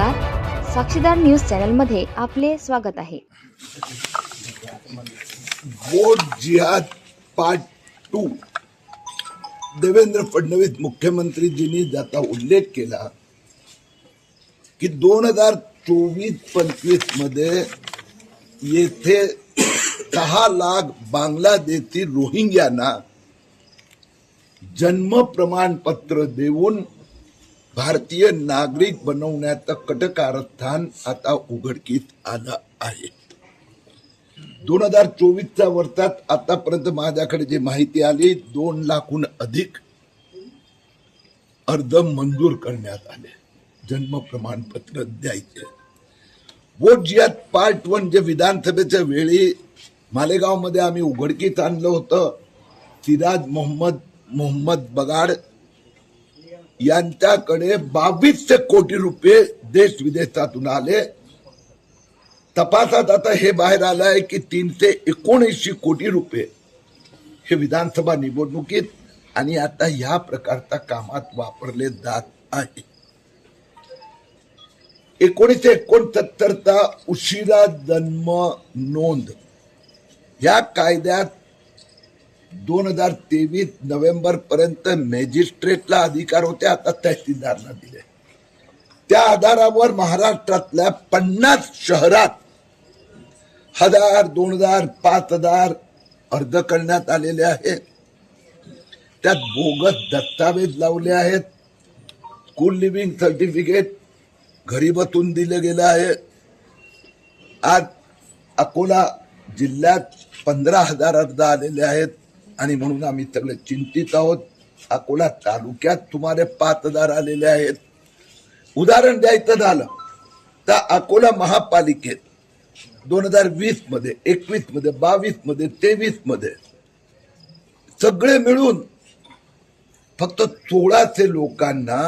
नमस्कार. साक्षीदार न्यूज चॅनलमध्ये आपले स्वागत आहे. वोट जिहाद पार्ट टू देवेंद्र फडणवीस मुख्यमंत्रीजींनी ज्याचा उल्लेख केला की दोन हजार चोवीस पंचवीसमध्ये येथे दहा लाख बांगलादेशी रोहिंग्यांना जन्म प्रमाणपत्र देऊन भारतीय नागरिक बनवण्याचं कटकारस्थान आता उघडकीस आलं आहे. दोन हजार चोवीसच्या वर्षात आतापर्यंत माझ्याकडे जी माहिती आली दोन लाखहून अधिक अर्ज मंजूर करण्यात आले. जन्म प्रमाणपत्र द्यायचे. वोट जियात पार्ट वन जे विधानसभेच्या वेळी मालेगावमध्ये आम्ही उघडकीत आणलं होतं. सिराज मोहम्मद मोहम्मद बगाड यांच्याकडे बावीसशे कोटी रुपये देश विदेशातून आले. तपासात आता हे बाहेर आलं आहे की तीनशे एकोणऐंशी कोटी रुपये हे विधानसभा निवडणुकीत आणि आता ह्या प्रकारच्या कामात वापरले जात आहे. एकोणीसशे एकोणसत्तरचा उशिरा जन्म नोंद. या कायद्यात दोन हजार तेवीस नोव्हेंबर पर्यंत मॅजिस्ट्रेटला अधिकार होते आता तहसीलदारला दिले. त्या आधारावर महाराष्ट्रातल्या पन्नास शहरात हजार दोन हजार पाच हजार अर्ज करण्यात आलेले आहेत. त्यात बोगस दस्तावेज लावले आहेत. स्कूल लिव्हिंग सर्टिफिकेट घरी बसून दिलं गेलं आहे. आज अकोला जिल्ह्यात पंधरा हजार अर्ज आलेले आहेत. आणि म्हणून आम्ही सगळे चिंतित आहोत. अकोला तालुक्यात सुमारे पाच हजार आलेले आहेत. उदाहरण द्यायचं झालं तर अकोला महापालिकेत दोन हजार वीसमध्ये एकवीसमध्ये बावीसमध्ये तेवीसमध्ये सगळे मिळून फक्त सोळाशे लोकांना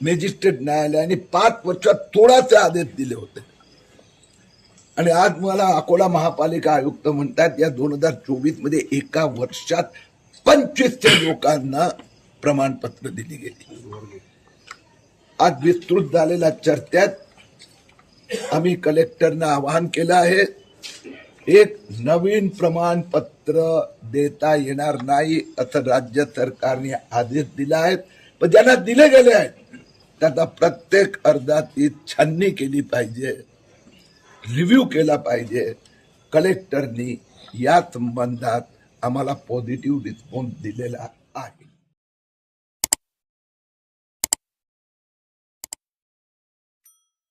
मॅजिस्ट्रेट न्यायालयाने पाच वर्षात सोळाशे आदेश दिले होते. आणि आज मला अकोला महापालिका आयुक्त म्हणतात या दोन हजार चोवीसमध्ये एका वर्षात पंचवीसशे लोकांना प्रमाणपत्र दिली गेली. आज विस्तृत झालेल्या चर्चेत आम्ही कलेक्टरना आवाहन केलं आहे एक नवीन प्रमाणपत्र देता येणार नाही असं राज्य सरकारने आदेश दिला आहे. पण ज्यांना दिले गेले आहेत त्याचा प्रत्येक अर्जाची छाननी केली पाहिजे. रिव्ह्यू केला पाहिजे. कलेक्टरनी या संबंधात आम्हाला पॉझिटिव्ह रिस्पॉन्स दिलेला.